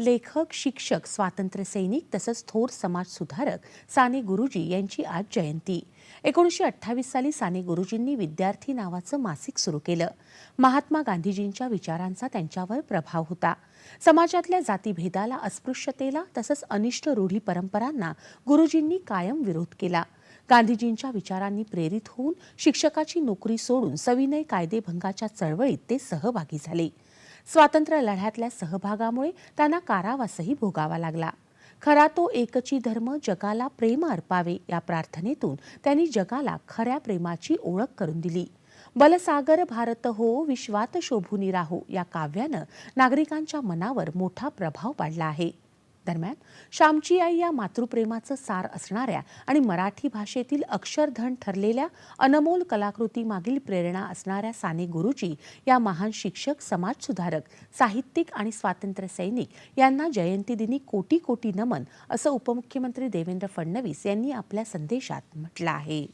लेखक शिक्षक स्वातंत्र्य सैनिक तसंच थोर समाजसुधारक साने गुरुजी यांची आज जयंती. एकोणीसशे अठ्ठावीस साली साने गुरुजींनी विद्यार्थी नावाचं मासिक सुरू केलं. महात्मा गांधीजींच्या विचारांचा त्यांच्यावर प्रभाव होता. समाजातल्या जातीभेदाला अस्पृश्यतेला तसंच अनिष्ट रूढी परंपरांना गुरुजींनी कायम विरोध केला. गांधीजींच्या विचारांनी प्रेरित होऊन शिक्षकाची नोकरी सोडून सविनय कायदेभंगाच्या चळवळीत ते सहभागी झाले. स्वातंत्र्य लढ्यातल्या सहभागामुळे त्यांना कारावासही भोगावा लागला. खरा तो एकची धर्म जगाला प्रेम अर्पावे या प्रार्थनेतून त्यांनी जगाला खऱ्या प्रेमाची ओळख करून दिली. बलसागर भारत हो विश्वात शोभूनी राहो या काव्यानं नागरिकांच्या मनावर मोठा प्रभाव पाडला आहे. दरम्यान श्यामची आई या मातृप्रेमाचं सार असणाऱ्या आणि मराठी भाषेतील अक्षरधन ठरलेल्या अनमोल कलाकृतीमागील प्रेरणा असणाऱ्या साने गुरुजी या महान शिक्षक समाजसुधारक साहित्यिक आणि स्वातंत्र्य सैनिक यांना जयंतीदिनी कोटी कोटी नमन असं उपमुख्यमंत्री देवेंद्र फडणवीस यांनी आपल्या संदेशात म्हटलं आहे.